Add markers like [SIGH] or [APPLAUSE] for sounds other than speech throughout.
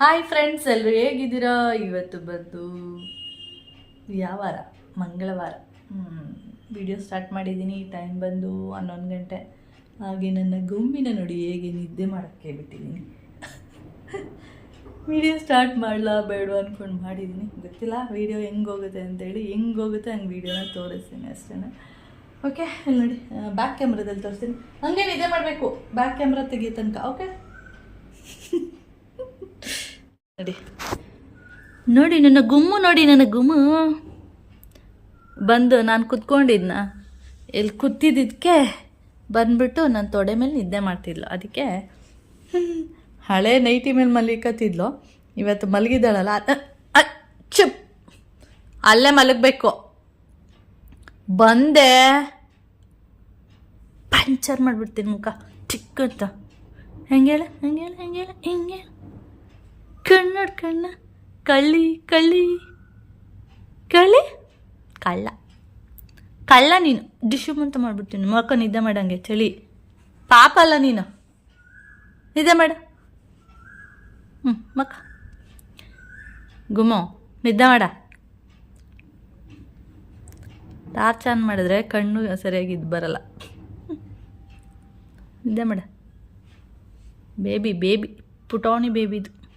Hi friends ಎಲ್ಲರೂ ಹೇಗಿದ್ದೀರಾ? ಇವತ್ತು ಬಂದು ಯಾವ ವಾರ? ಮಂಗಳವಾರ. ವಿಡಿಯೋ ಸ್ಟಾರ್ಟ್ ಮಾಡಿದ್ದೀನಿ ಟೈಮ್ ಬಂದು ಹನ್ನೊಂದು ಗಂಟೆ. ಹಾಗೆ ನನ್ನ ಗುಂಬಿನ ನೋಡಿ ಹೇಗೆ ನಿದ್ದೆ ಮಾಡೋಕ್ಕೆ ಬಿಟ್ಟಿದ್ದೀನಿ. ವಿಡಿಯೋ ಸ್ಟಾರ್ಟ್ ಮಾಡಲಾ ಬೇಡ ಅಂದ್ಕೊಂಡು ಮಾಡಿದ್ದೀನಿ. ಗೊತ್ತಿಲ್ಲ ವಿಡಿಯೋ ಹೆಂಗೆ ಹೋಗುತ್ತೆ ಅಂತೇಳಿ, ಹೆಂಗೆ ಹೋಗುತ್ತೆ ಹಂಗೆ ವೀಡಿಯೋನ ತೋರಿಸ್ತೀನಿ ಅಷ್ಟೇ ಓಕೆ ಇಲ್ಲಿ ನೋಡಿ ಬ್ಯಾಕ್ ಕ್ಯಾಮ್ರಾದಲ್ಲಿ ತೋರಿಸ್ತೀನಿ. ಹಂಗೆ ನಿದ್ದೆ ಮಾಡಬೇಕು. ಬ್ಯಾಕ್ ಕ್ಯಾಮ್ರಾ ತೆಗಿಯೋ ತನಕ ಓಕೆ ನೋಡಿ. ನೋಡಿ, ನನ್ನ ಗುಮ್ಮು ನೋಡಿ, ನನ್ನ ಗುಮ್ಮು. ಬಂದು ನಾನು ಕುತ್ಕೊಂಡಿದ್ನ. ಎಲ್ಲಿ ಕೂತಿದ್ದಕ್ಕೆ ಬಂದ್ಬಿಟ್ಟು ನನ್ನ ತೊಡೆ ಮೇಲೆ ನಿದ್ದೆ ಮಾಡ್ತಿದ್ಲು. ಅದಕ್ಕೆ ಹಳೆ ನೈಟಿ ಮೇಲೆ ಮಲಿಕತ್ತಿದ್ಲು ಇವತ್ತು ಮಲಗಿದ್ದಾಳಲ್ಲ? ಚುಪ್ ಅಲ್ಲೇ ಮಲಗಬೇಕು. ಬಂದೆ. ಪಂಚರ್ ಮಾಡಿಬಿಡ್ತೀನಿ ಮುಖ. ಚಿಕ್ಕಂತ. ಹೆಂಗೇಳ ಹೆಂಗೇಳ ಹೆಂಗೇಳ ಹೇಳ? ಹೆಂಗೆ ಹೇಳ? ಹೆಂಗೆ ಕಣ್ಣೋಡ್ ಕಣ್ಣ, ಕಳ್ಳಿ ಕಳ್ಳಿ. ಕಳ್ಳಿ? ಕಳ್ಳ. ಕಳ್ಳ ನೀನು. ಡಿಶುಮಂತ ಅಂತ ಮಾಡ್ಬಿಡ್ತೀನಿ. ಮಕ್ಕ ನಿದ್ದೆ ಮಾಡಂಗೆ ಚಳಿ. ಪಾಪ ಅಲ್ಲ ನೀನು. ನಿದ್ದೆ ಮಾಡ. ಹ್ಞೂ ಮಕ್ಕ ಗುಮ್ಮ ನಿದ್ದೆ ಮಾಡ. ಟಾರ್ಚ್ ಆನ್ ಮಾಡಿದ್ರೆ ಕಣ್ಣು ಸರಿಯಾಗಿ ಇದು ಬರಲ್ಲ. ನಿದ್ದೆ ಮಾಡ. Baby baby. ಪುಟಾಣಿ ಬೇಬಿದು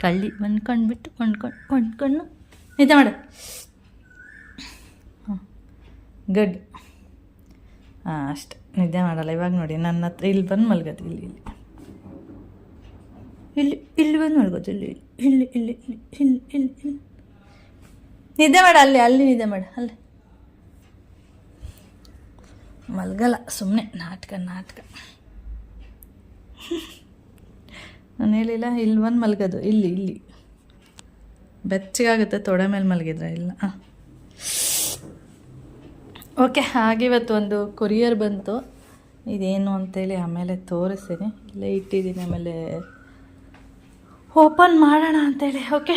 ಕಳ್ಳಿ ಹೊಂದ್ಕೊಂಡ್ಬಿಟ್ಟು ಹೊಂದ್ಕೊಂಡು ಹೊಂದ್ಕೊಂಡು ನಿದ್ದೆ ಮಾಡು. ಹಾಂ. ಗುಡ್ ಹಾಂ ಅಷ್ಟೆ. ನಿದ್ದೆ ಮಾಡಲ್ಲ. ಇವಾಗ ನೋಡಿ, ನನ್ನ ಹತ್ರ ಇಲ್ಲಿ ಬಂದು ಮಲ್ಗೋದು. ಇಲ್ಲಿ ಇಲ್ಲಿ. ಇಲ್ಲಿ ಇಲ್ಲಿ ಬಂದು ಮಲ್ಗೋದು. ಇಲ್ಲಿ ಇಲ್ಲಿ ಇಲ್ಲಿ ಇಲ್ಲಿ ಇಲ್ಲಿ ಇಲ್ಲಿ ಇಲ್ಲಿ. ನಿದ್ದೆ ಮಾಡ ಅಲ್ಲಿ ಅಲ್ಲಿ ನಿದ್ದೆ ಮಾಡ, ಅಲ್ಲಿ. ಮಲ್ಗಲ್ಲ ಸುಮ್ಮನೆ ನಾಟಕ ನಾಟಕ. ನಾನು ಹೇಳಿಲ್ಲ, ಇಲ್ಲಿ ಬಂದು ಮಲಗೋದು, ಇಲ್ಲಿ ಇಲ್ಲಿ. ಬೆಚ್ಚಗಾಗುತ್ತೆ, ತೊಡೆ ಮೇಲೆ ಮಲಗಿದ್ರೆ, ಇಲ್ಲ. ಓಕೆ ಹಾಗೆ ಇವತ್ತು ಒಂದು ಕೊರಿಯರ್ ಬಂತು. ಇದೇನು ಅಂತೇಳಿ ಆಮೇಲೆ ತೋರಿಸ್ತೀನಿ. ಇಲ್ಲೇ ಇಟ್ಟಿದ್ದೀನಿ, ಆಮೇಲೆ ಓಪನ್ ಮಾಡೋಣ ಅಂತೇಳಿ. ಓಕೆ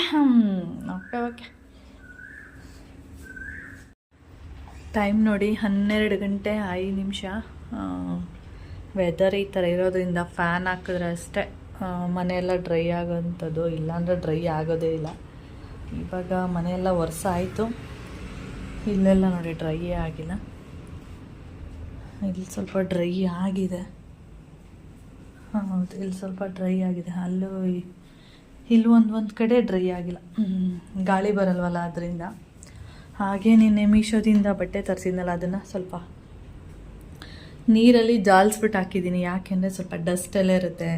ಓಕೆ ಓಕೆ ಟೈಮ್ ನೋಡಿ ಹನ್ನೆರಡು ಗಂಟೆ ಐದು ನಿಮಿಷ. ವೆದರ್ ಈ ಥರ ಇರೋದ್ರಿಂದ ಫ್ಯಾನ್ ಹಾಕಿದ್ರೆ ಅಷ್ಟೇ. ಮನೆಯೆಲ್ಲ ಡ್ರೈ ಆಗೋಂಥದ್ದು ಇಲ್ಲಾಂದರೆ ಡ್ರೈ ಆಗೋದೇ ಇಲ್ಲ. ಇವಾಗ ಮನೆಯೆಲ್ಲ ವರ್ಷ ಆಯಿತು. ಇಲ್ಲೆಲ್ಲ ನೋಡಿ ಡ್ರೈಯೇ ಆಗಿಲ್ಲ. ಇಲ್ಲಿ ಸ್ವಲ್ಪ ಡ್ರೈ ಆಗಿದೆ. ಹೌದು, ಇಲ್ಲಿ ಸ್ವಲ್ಪ ಡ್ರೈ ಆಗಿದೆ. ಅಲ್ಲೂ ಇಲ್ಲಿ ಒಂದು ಒಂದು ಕಡೆ ಡ್ರೈ ಆಗಿಲ್ಲ. ಗಾಳಿ ಬರಲ್ವಲ್ಲ ಅದರಿಂದ. ಹಾಗೆ ನಿನ್ನೆ ಮೀಶೋದಿಂದ ಬಟ್ಟೆ ತರಿಸಿದ್ನಲ್ಲ ಅದನ್ನು ಸ್ವಲ್ಪ ನೀರಲ್ಲಿ ಜಾಲಿಸ್ಬಿಟ್ಟು ಹಾಕಿದ್ದೀನಿ. ಯಾಕೆಂದರೆ ಸ್ವಲ್ಪ ಡಸ್ಟ್ ಇರುತ್ತೆ.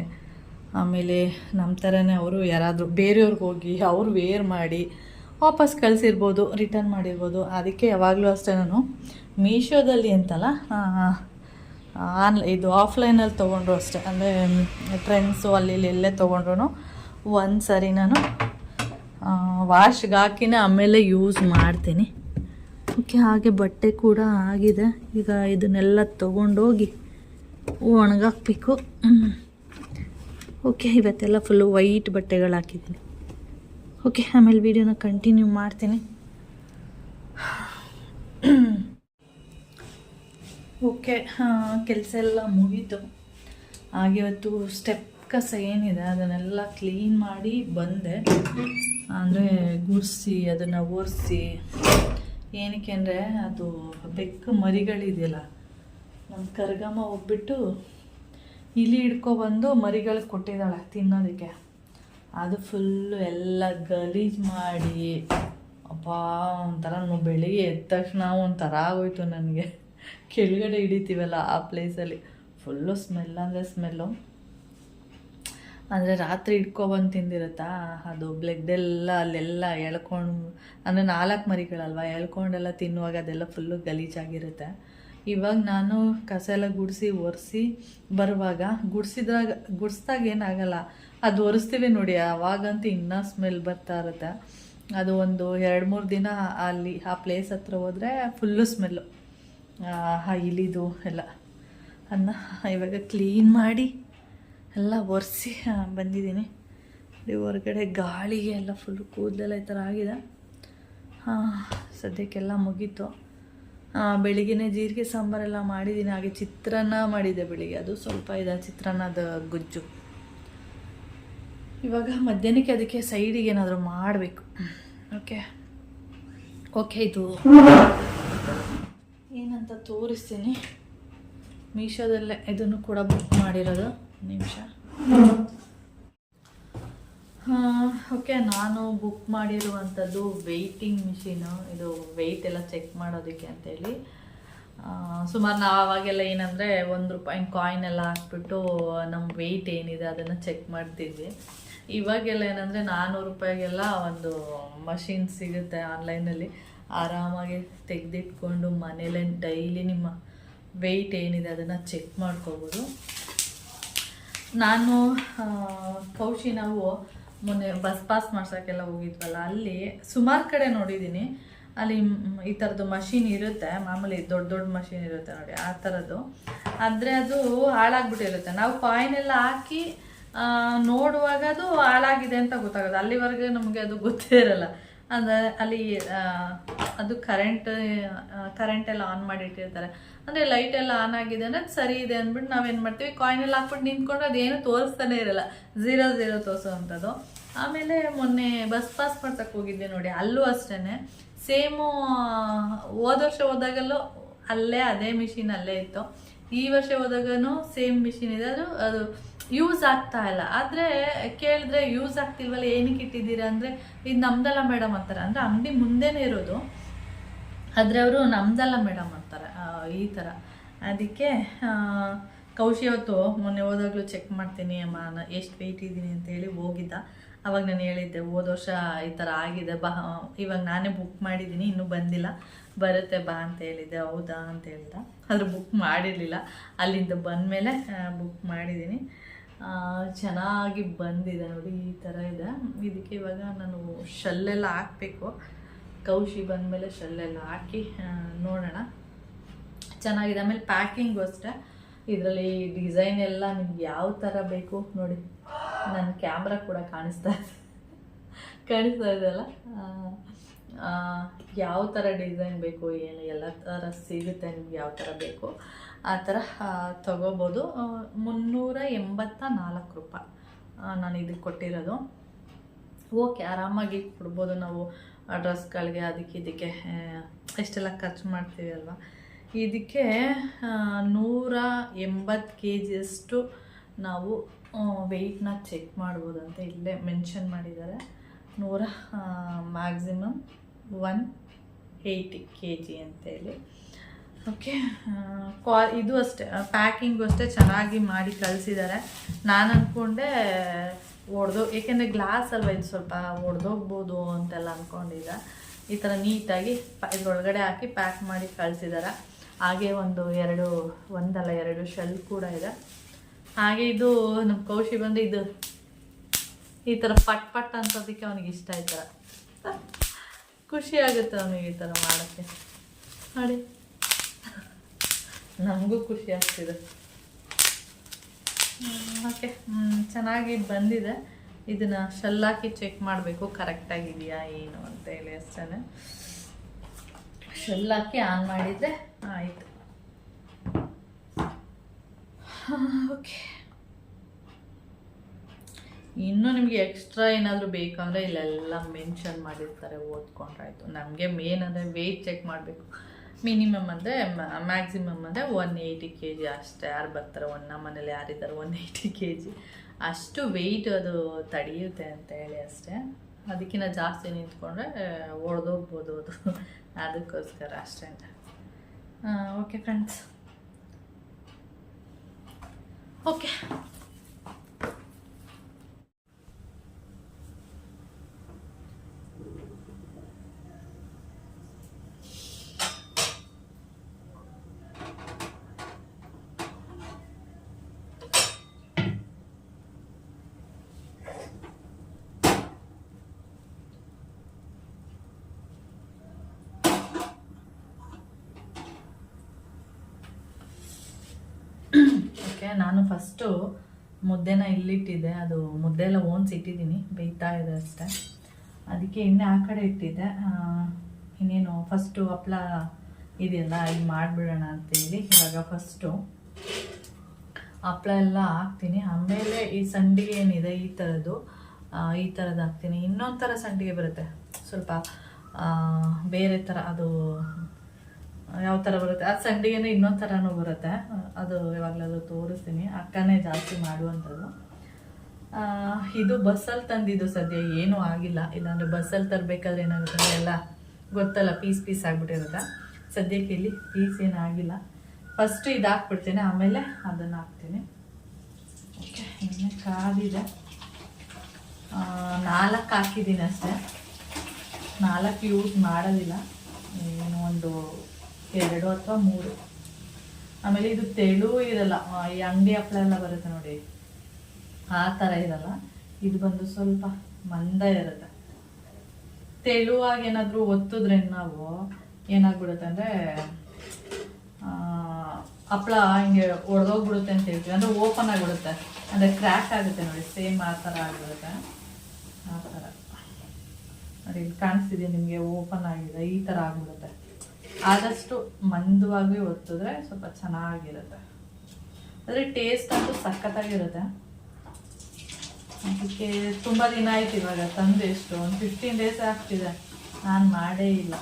ಆಮೇಲೆ ನಮ್ಮ ಥರನೇ ಅವರು ಯಾರಾದರೂ ಬೇರೆಯವ್ರಿಗೆ ಹೋಗಿ ಅವ್ರು ವೇರ್ ಮಾಡಿ ವಾಪಸ್ ಕಳಿಸಿರ್ಬೋದು ರಿಟರ್ನ್ ಮಾಡಿರ್ಬೋದು. ಅದಕ್ಕೆ ಯಾವಾಗಲೂ ಅಷ್ಟೇ ನಾನು ಮೀಶೋದಲ್ಲಿ ಅಂತಲ್ಲ ಆನ್, ಇದು ಆಫ್ಲೈನಲ್ಲಿ ತೊಗೊಂಡ್ರು ಅಷ್ಟೇ. ಅಂದರೆ ಟ್ರೆಂಡ್ಸು ಅಲ್ಲಿ ಎಲ್ಲೇ ತೊಗೊಂಡ್ರು ಒಂದು ಸರಿ ನಾನು ವಾಶ್ಗೆ ಹಾಕಿನೇ ಆಮೇಲೆ ಯೂಸ್ ಮಾಡ್ತೀನಿ. ಓಕೆ, ಹಾಗೆ ಬಟ್ಟೆ ಕೂಡ ಆಗಿದೆ. ಈಗ ಇದನ್ನೆಲ್ಲ ತೊಗೊಂಡೋಗಿ ಒಣಗಾಕ್ಬೇಕು. ಓಕೆ ಇವತ್ತೆಲ್ಲ ಫುಲ್ಲು ವೈಟ್ ಬಟ್ಟೆಗಳು ಹಾಕಿದ್ದೀನಿ ಓಕೆ ಆಮೇಲೆ ವಿಡಿಯೋನ ಕಂಟಿನ್ಯೂ ಮಾಡ್ತೀನಿ. ಓಕೆ ಕೆಲಸ ಎಲ್ಲ ಮುಗೀತು. ಹಾಗೆ ಇವತ್ತು ಸ್ಟೆಪ್ ಕಸ ಏನಿದೆ ಅದನ್ನೆಲ್ಲ ಕ್ಲೀನ್ ಮಾಡಿ ಬಂದೆ. ಅಂದರೆ ಗುಡಿಸಿ, ಅದನ್ನು ಒರೆಸಿ. ಏನಕ್ಕೆ ಅಂದರೆ ಅದು ಬೆಕ್ಕು ಮರಿಗಳಿದೆಯಲ್ಲ ನಮ್ಮ ಕರ್ಗಮ್ಮ ಹೋಗ್ಬಿಟ್ಟು ಇಲಿ ಹಿಡ್ಕೊಬಂದು ಮರಿಗಳಿಗೆ ಕೊಟ್ಟಿದ್ದಾಳೆ ತಿನ್ನೋದಕ್ಕೆ. ಅದು ಫುಲ್ಲು ಎಲ್ಲ ಗಲೀಜು ಮಾಡಿ ಅಪ್ಪ ಒಂಥರ ಬೆಳಿಗ್ಗೆ ಎದ್ದ ತಕ್ಷಣ ಒಂಥರ ಆಗೋಯ್ತು ನನಗೆ. ಕೆಳಗಡೆ ಹಿಡಿತೀವಲ್ಲ ಆ ಪ್ಲೇಸಲ್ಲಿ ಫುಲ್ಲು ಸ್ಮೆಲ್ ಅಂದರೆ ಸ್ಮೆಲ್ಲು ಅಂದರೆ ರಾತ್ರಿ ಇಟ್ಕೊಬಂದು ತಿಂದಿರುತ್ತಾ? ಅದು ಬ್ಲಡ್ ಎಲ್ಲ ಅಲ್ಲೆಲ್ಲ ಎಳ್ಕೊಂಡು, ಅಂದರೆ ನಾಲ್ಕು ಮರಿಗಳಲ್ವ? ಎಳ್ಕೊಂಡೆಲ್ಲ ತಿನ್ನುವಾಗ ಅದೆಲ್ಲ ಫುಲ್ಲು ಗಲೀಜಾಗಿರುತ್ತೆ. ಇವಾಗ ನಾನು ಕಸ ಎಲ್ಲ ಗುಡಿಸಿ, ಒರೆಸಿ ಬರುವಾಗ ಗುಡಿಸಿದಾಗ ಗುಡಿಸ್ದಾಗ ಏನಾಗಲ್ಲ. ಅದು ಒರೆಸ್ತೀವಿ ನೋಡಿ, ಅವಾಗಂತೂ ಇನ್ನೂ ಸ್ಮೆಲ್ ಬರ್ತಾ ಇರುತ್ತೆ. ಅದು ಒಂದು ಎರಡು ಮೂರು ದಿನ ಅಲ್ಲಿ ಆ ಪ್ಲೇಸ್ ಹತ್ರ ಹೋದರೆ ಫುಲ್ಲು ಸ್ಮೆಲ್ಲು ಆ ಇಲಿದು ಎಲ್ಲ. ಅನ್ನ ಇವಾಗ ಕ್ಲೀನ್ ಮಾಡಿ ಎಲ್ಲ ಒರೆಸಿ ಬಂದಿದ್ದೀನಿ. ಹೊರಗಡೆ ಗಾಳಿಗೆ ಎಲ್ಲ ಫುಲ್ ಕೂದಲೆಲ್ಲ ಈ ಥರ ಆಗಿದೆ. ಹಾಂ ಸದ್ಯಕ್ಕೆಲ್ಲ ಮುಗೀತು. ಬೆಳಿಗ್ಗೆನೇ ಜೀರಿಗೆ ಸಾಂಬಾರೆಲ್ಲ ಮಾಡಿದ್ದೀನಿ. ಹಾಗೆ ಚಿತ್ರಾನ್ನ ಮಾಡಿದೆ ಬೆಳಿಗ್ಗೆ. ಅದು ಸ್ವಲ್ಪ ಇದೆ, ಚಿತ್ರಾನ್ನದ ಗುಜ್ಜು. ಇವಾಗ ಮಧ್ಯಾಹ್ನಕ್ಕೆ ಅದಕ್ಕೆ ಸೈಡಿಗೆ ಏನಾದರೂ ಮಾಡಬೇಕು. ಓಕೆ? ಓಕೆ, ಇದು. ಏನಂತ ತೋರಿಸ್ತೀನಿ. ಮೀಶೋದಲ್ಲೇ ಇದನ್ನು ಕೂಡ ಬುಕ್ ಮಾಡಿರೋದು. ನಿಮಿಷ. ಓಕೆ ನಾನು ಬುಕ್ ಮಾಡಿರುವಂಥದ್ದು ವೆಯ್ಟಿಂಗ್ ಮಿಷಿನು ಇದು ವೆಯ್ಟ್ ಎಲ್ಲ ಚೆಕ್ ಮಾಡೋದಕ್ಕೆ ಅಂತೇಳಿ. ಸುಮಾರು ನಾವು ಆವಾಗೆಲ್ಲ ಏನಂದರೆ ಒಂದು ರೂಪಾಯಿ ಕಾಯಿನ್ ಎಲ್ಲ ಹಾಕ್ಬಿಟ್ಟು ನಮ್ಮ ವೆಯ್ಟ್ ಏನಿದೆ ಅದನ್ನು ಚೆಕ್ ಮಾಡ್ತಿದ್ವಿ. ಇವಾಗೆಲ್ಲ ಏನಂದರೆ ನಾನ್ನೂರು ರೂಪಾಯಿಗೆಲ್ಲ ಒಂದು ಮಷಿನ್ ಸಿಗುತ್ತೆ ಆನ್ಲೈನಲ್ಲಿ ಆರಾಮಾಗಿ ತೆಗೆದಿಟ್ಕೊಂಡು ಮನೇಲೆ ಡೈಲಿ ನಿಮ್ಮ ವೆಯ್ಟ್ ಏನಿದೆ ಅದನ್ನು ಚೆಕ್ ಮಾಡ್ಕೋಬೋದು. ನಾನು ಕೌಶಿ ನಾವು ಮೊನ್ನೆ ಬಸ್ ಪಾಸ್ ಮಾಡ್ಸೋಕ್ಕೆಲ್ಲ ಹೋಗಿದ್ವಲ್ಲ, ಅಲ್ಲಿ ಸುಮಾರು ಕಡೆ ನೋಡಿದ್ದೀನಿ ಅಲ್ಲಿ ಈ ಥರದ್ದು ಮಷೀನ್ ಇರುತ್ತೆ, ಮಾಮೂಲಿ ದೊಡ್ಡ ದೊಡ್ಡ ಮಷೀನ್ ಇರುತ್ತೆ ನೋಡಿ, ಆ ಥರದ್ದು ಆದರೆ ಅದು ಹಾಳಾಗ್ಬಿಟ್ಟಿರುತ್ತೆ. ನಾವು ಕಾಯಿನ್ ಎಲ್ಲ ಹಾಕಿ ನೋಡುವಾಗ ಅದು ಹಾಳಾಗಿದೆ ಅಂತ ಗೊತ್ತಾಗೋದು ಅಲ್ಲಿವರೆಗೆ ನಮಗೆ ಅದು ಗೊತ್ತೇ ಇರಲ್ಲ. ಅಂದರೆ ಅಲ್ಲಿ ಅದು ಕರೆಂಟ್ ಕರೆಂಟ್ ಎಲ್ಲ ಆನ್ ಮಾಡಿ ಇಟ್ಟಿರ್ತಾರೆ ಅಂದರೆ ಲೈಟ್ ಎಲ್ಲ ಆನ್ ಆಗಿದೆ ಅಂದರೆ ಸರಿ ಇದೆ ಅಂದ್ಬಿಟ್ಟು ನಾವೇನು ಮಾಡ್ತೀವಿ? ಕಾಯಿನ್ ಎಲ್ಲ ಹಾಕ್ಬಿಟ್ಟು ನಿಂತ್ಕೊಂಡು ಅದೇನು ತೋರಿಸ್ತಾನೆ ಇರಲ್ಲ. ಝೀರೋ ಝೀರೋ ತೋರಿಸೋವಂಥದ್ದು. ಆಮೇಲೆ ಮೊನ್ನೆ ಬಸ್ ಪಾಸ್ ಮಾಡ್ಸಕ್ಕೆ ಹೋಗಿದ್ದೆ ನೋಡಿ, ಅಲ್ಲೂ ಅಷ್ಟೇ ಸೇಮು ಹೋದ ವರ್ಷ ಹೋದಾಗಲ್ಲೂ ಅಲ್ಲೇ ಅದೇ ಮಿಷಿನ್ ಅಲ್ಲೇ ಇತ್ತು. ಈ ವರ್ಷ ಹೋದಾಗನು ಸೇಮ್ ಮಿಷಿನ್ ಇದೆ. ಅದು ಅದು ಯೂಸ್ ಆಗ್ತಾ ಇಲ್ಲ. ಆದರೆ ಕೇಳಿದ್ರೆ ಯೂಸ್ ಆಗ್ತಿಲ್ವಲ್ಲ, ಏನಕ್ಕೆ ಇಟ್ಟಿದ್ದೀರಾ ಅಂದರೆ, ಇದು ನಮ್ದಲ್ಲ ಮೇಡಮ್ ಅಂತಾರೆ ಅಂದರೆ ಅಂಗಡಿ ಮುಂದೆನೇ ಇರೋದು. ಆದರೆ ಅವರು ನಮ್ದಲ್ಲ ಮೇಡಮ್ ಅಂತಾರೆ ಈ ಥರ ಅದಕ್ಕೆ ಕೌಶಿ ಅವತ್ತು ಮೊನ್ನೆ ಹೋದಾಗಲೂ ಚೆಕ್ ಮಾಡ್ತೀನಿ, ಅಮ್ಮ ನಾನು ಎಷ್ಟು ವೆಯ್ಟ್ ಇದ್ದೀನಿ ಅಂತೇಳಿ ಹೋಗಿದ್ದ. ಅವಾಗ ನಾನು ಹೇಳಿದ್ದೆ, ಹೋದ ವರ್ಷ ಈ ಥರ ಆಗಿದೆ, ಬಾ, ಇವಾಗ ನಾನೇ ಬುಕ್ ಮಾಡಿದ್ದೀನಿ, ಇನ್ನೂ ಬಂದಿಲ್ಲ. ಬರುತ್ತೆ ಬಾ ಅಂತ ಹೇಳಿದ್ದೆ, ಹೌದಾ ಅಂತ ಹೇಳ್ದ. ಆದರೆ ಬುಕ್ ಮಾಡಿರಲಿಲ್ಲ. ಅಲ್ಲಿಂದ ಬಂದಮೇಲೆ ಬುಕ್ ಮಾಡಿದ್ದೀನಿ. ಚೆನ್ನಾಗಿ ಬಂದಿದೆ ನೋಡಿ, ಈ ಥರ ಇದೆ. ಇದಕ್ಕೆ ಇವಾಗ ನಾನು ಶಲ್ಲೆಲ್ಲ ಹಾಕಬೇಕು. ಕೌಶಿ ಬಂದಮೇಲೆ ಶೆಲ್ಲೆಲ್ಲ ಹಾಕಿ ನೋಡೋಣ. ಚೆನ್ನಾಗಿದೆ. ಆಮೇಲೆ ಪ್ಯಾಕಿಂಗು ಅಷ್ಟೇ. ಇದರಲ್ಲಿ ಡಿಸೈನ್ ಎಲ್ಲ ನಿಮ್ಗೆ ಯಾವ ಥರ ಬೇಕು ನೋಡಿ. ನನ್ನ ಕ್ಯಾಮ್ರಾ ಕೂಡ ಕಾಣಿಸ್ತಾ ಇದೆ. ಕಾಣಿಸ್ತಾ ಇದೆಯಲ್ಲ ಯಾವ ಥರ ಡಿಸೈನ್ ಬೇಕು, ಏನು, ಎಲ್ಲ ಥರ ಸಿಗುತ್ತೆ, ನಿಮ್ಗೆ ಯಾವ ಥರ ಬೇಕು. ಆ ಥರ ತಗೋಬೋದು. ಮುನ್ನೂರ ಎಂಬತ್ತ ನಾಲ್ಕು ರೂಪಾಯಿ ನಾನು ಇದಕ್ಕೆ ಕೊಟ್ಟಿರೋದು. ಓಕೆ, ಆರಾಮಾಗಿ ಕೊಡ್ಬೋದು ನಾವು. ಡ್ರೆಸ್ಗಳಿಗೆ ಅದಕ್ಕೆ ಇದಕ್ಕೆ ಆ, ಎಷ್ಟೆಲ್ಲ ಖರ್ಚು ಮಾಡ್ತೀವಿ ಅಲ್ವಾ? ಇದಕ್ಕೆ ಆ, ನೂರ ಎಂಬತ್ತು ಕೆ ಜಿಯಷ್ಟು ನಾವು ವೆಯ್ಟ್ನ ಚೆಕ್ ಮಾಡ್ಬೋದು ಅಂತ ಇಲ್ಲೇ ಮೆನ್ಷನ್ ಮಾಡಿದ್ದಾರೆ. ನೂರ maximum one eighty K G ಅಂತೇಳಿ. ಓಕೆ ಕ್ವಾ ಇದು ಅಷ್ಟೇ ಪ್ಯಾಕಿಂಗು ಅಷ್ಟೇ ಚೆನ್ನಾಗಿ ಮಾಡಿ ಕಳಿಸಿದ್ದಾರೆ. ನಾನು ಅಂದ್ಕೊಂಡೆ ಒಡೆದು, ಏಕೆಂದರೆ ಗ್ಲಾಸ್ ಅಲ್ವ ಇದು ಸ್ವಲ್ಪ ಒಡೆದೋಗ್ಬೋದು ಅಂತೆಲ್ಲ ಅಂದ್ಕೊಂಡಿದ್ದ ಈ ಥರ ನೀಟಾಗಿ ಇದ್ರೊಳಗಡೆ ಹಾಕಿ ಪ್ಯಾಕ್ ಮಾಡಿ ಕಳಿಸಿದ್ದಾರೆ ಹಾಗೆ ಒಂದು ಎರಡು, ಒಂದಲ್ಲ, ಎರಡು ಶೆಲ್ ಕೂಡ ಇದೆ. ಹಾಗೆ ಇದು ನಮ್ಮ ಕೌಶಿ ಬಂದು ಇದು, ಈ ಥರ ಪಟ್ ಪಟ್ ಅಂತದಕ್ಕೆ ಅವನಿಗೆ ಇಷ್ಟ ಈ ಥರ ಖುಷಿ ಆಗುತ್ತೆ ಅವನಿಗೆ ಈ ಥರ ಮಾಡೋಕ್ಕೆ. ನೋಡಿ. ನಮಗೂ ಖುಷಿ ಆಗ್ತಿದೆ. ಓಕೆ ಚೆನ್ನಾಗಿ ಬಂದಿದೆ. ಇದನ್ನು ಶಲ್ಲಾಕಿ ಚೆಕ್ ಮಾಡಬೇಕು ಕರೆಕ್ಟಾಗಿದೆಯಾ ಏನು ಅಂತ ಹೇಳಿ ಅಷ್ಟೇ ಶಲ್ಲಾಕಿ ಆನ್ ಮಾಡಿದರೆ ಆಯಿತು. ಓಕೆ [LAUGHS] ಇನ್ನೂ ನಿಮಗೆ ಎಕ್ಸ್ಟ್ರಾ ಏನಾದರೂ ಬೇಕಂದರೆ ಇಲ್ಲೆಲ್ಲ ಮೆನ್ಷನ್ ಮಾಡಿರ್ತಾರೆ, ಓದ್ಕೊಂಡ್ರಾಯ್ತು. ನಮಗೆ ಮೇನ್ ಅಂದರೆ ವೆಯ್ಟ್ ಚೆಕ್ ಮಾಡಬೇಕು. ಮಿನಿಮಮ್ ಅಂದರೆ ಮ್ಯಾಕ್ಸಿಮಮ್ ಅಂದರೆ ಒನ್ ಏಯ್ಟಿ ಕೆ ಜಿ ಅಷ್ಟೇ. ಯಾರು ಬರ್ತಾರೆ ಒನ್ ನಮ್ಮ ಮನೇಲಿ ಯಾರಿದ್ದಾರೆ ಒನ್ ಏಯ್ಟಿ ಕೆ ಜಿ ಅಷ್ಟು ವೆಯ್ಟ್ ಅದು ತಡೆಯುತ್ತೆ ಅಂತ ಹೇಳಿ ಅಷ್ಟೇ. ಅದಕ್ಕಿಂತ ಜಾಸ್ತಿ ನಿಂತ್ಕೊಂಡ್ರೆ ಒಡೆದೋಗ್ಬೋದು ಅದು. [LAUGHS] ಅದಕ್ಕೋಸ್ಕರ ಅಷ್ಟೇ. ಓಕೆ ಫ್ರೆಂಡ್ಸ್ ಓಕೆ ಓಕೆ ನಾನು ಫಸ್ಟು ಮುದ್ದೆನ ಇಲ್ಲಿಟ್ಟಿದ್ದೆ. ಅದು ಮುದ್ದೆ ಎಲ್ಲ ಓನ್ಸ್ ಇಟ್ಟಿದ್ದೀನಿ. ಬೇಯ್ತಾ ಇದೆ ಅಷ್ಟೇ. ಅದಕ್ಕೆ ಎಣ್ಣೆ ಆ ಕಡೆ ಇಟ್ಟಿದ್ದೆ. ಇನ್ನೇನು ಫಸ್ಟು ಹಪ್ಳ ಇದೆಯಲ್ಲ, ಇದು ಮಾಡಿಬಿಡೋಣ ಅಂತೇಳಿ. ಇವಾಗ ಫಸ್ಟು ಹಪ್ಳ ಎಲ್ಲ ಹಾಕ್ತೀನಿ. ಆಮೇಲೆ ಈ ಸಂಡಿಗೆ ಏನಿದೆ, ಈ ಥರದ್ದು ಈ ಥರದ್ದು ಹಾಕ್ತೀನಿ. ಇನ್ನೊಂದು ಥರ ಸಂಡಿಗೆ ಬರುತ್ತೆ. ಸ್ವಲ್ಪ ಬೇರೆ ಥರ ಅದು ಯಾವ ಥರ ಬರುತ್ತೆ? ಆ ಸಂಡಿಗೆನೇ ಇನ್ನೊಂದು ಥರನೂ ಬರುತ್ತೆ. ಅದು ಯಾವಾಗಲಾದ್ರೂ ತೋರಿಸ್ತೀನಿ. ಅಕ್ಕನೇ ಜಾಸ್ತಿ ಮಾಡುವಂಥದ್ದು. ಇದು ಬಸ್ಸಲ್ಲಿ ತಂದಿದ್ದು ಸದ್ಯ ಏನೂ ಆಗಿಲ್ಲ. ಇಲ್ಲಾಂದರೆ ಬಸ್ಸಲ್ಲಿ ತರಬೇಕಾದ್ರೆ ಏನಾಗುತ್ತೆ ಎಲ್ಲ ಗೊತ್ತಲ್ಲ, ಪೀಸ್ ಪೀಸ್ ಆಗಿಬಿಟ್ಟಿರುತ್ತೆ. ಸದ್ಯಕ್ಕೆ ಇಲ್ಲಿ ಪೀಸ್ ಏನೂ ಆಗಿಲ್ಲ. ಫಸ್ಟ್ ಇದು ಹಾಕ್ಬಿಡ್ತೀನಿ, ಆಮೇಲೆ ಅದನ್ನು ಹಾಕ್ತೀನಿ. ಓಕೆ, ಇನ್ನೇ ಕಾದಿದೆ ನಾಲ್ಕು ಹಾಕಿದ್ದೀನಿ ಅಷ್ಟೇ. ನಾಲ್ಕು ಯೂಸ್ ಮಾಡೋದಿಲ್ಲ. ಏನು ಒಂದು ಎರಡು ಅಥವಾ ಮೂರು. ಆಮೇಲೆ ಇದು ತೆಳು ಇರಲ್ಲ ಈ ಅಂಗಡಿ ಹಪ್ಪಳ ಎಲ್ಲ ಬರುತ್ತೆ ನೋಡಿ. ಆ ಥರ ಇರಲ್ಲ. ಇದು ಬಂದು ಸ್ವಲ್ಪ ಮಂದ ಇರುತ್ತೆ. ತೆಳುವಾಗಿ ಏನಾದರೂ ಒತ್ತಿದ್ರೆ ನಾವು ಏನಾಗ್ಬಿಡುತ್ತೆ ಅಂದರೆ ಹಪ್ಪಳ ಹಿಂಗೆ ಒಡೆದೋಗ್ಬಿಡುತ್ತೆ ಅಂತ ಹೇಳ್ತೀವಿ. ಅಂದರೆ ಓಪನ್ ಆಗಿಬಿಡುತ್ತೆ. ಅಂದರೆ ಕ್ರ್ಯಾಕ್ ಆಗುತ್ತೆ ನೋಡಿ. ಸೇಮ್ ಆ ಥರ ಆಗಿಬಿಡುತ್ತೆ. ಆ ಥರ ನೋಡಿ, ಇಲ್ಲಿ ಕಾಣಿಸ್ತಿದೆ ನಿಮಗೆ? ಓಪನ್ ಆಗಿದೆ. ಈ ಥರ ಆಗ್ಬಿಡುತ್ತೆ. ಆದಷ್ಟು ಮಂದವಾಗಿ ಒತ್ತಿದ್ರೆ ಸ್ವಲ್ಪ ಚೆನ್ನಾಗಿರುತ್ತೆ. ಆದರೆ ಟೇಸ್ಟ್ ಅಂತೂ ಸಖತ್ತಾಗಿರುತ್ತೆ. ಅದಕ್ಕೆ ತುಂಬ ದಿನ ಆಯ್ತು ಇವಾಗ ತಂದು ಎಷ್ಟು, ಒಂದು ಫಿಫ್ಟೀನ್ ಡೇಸ್ ಆಗ್ತಿದೆ. ನಾನು ಮಾಡೇ ಇಲ್ಲ.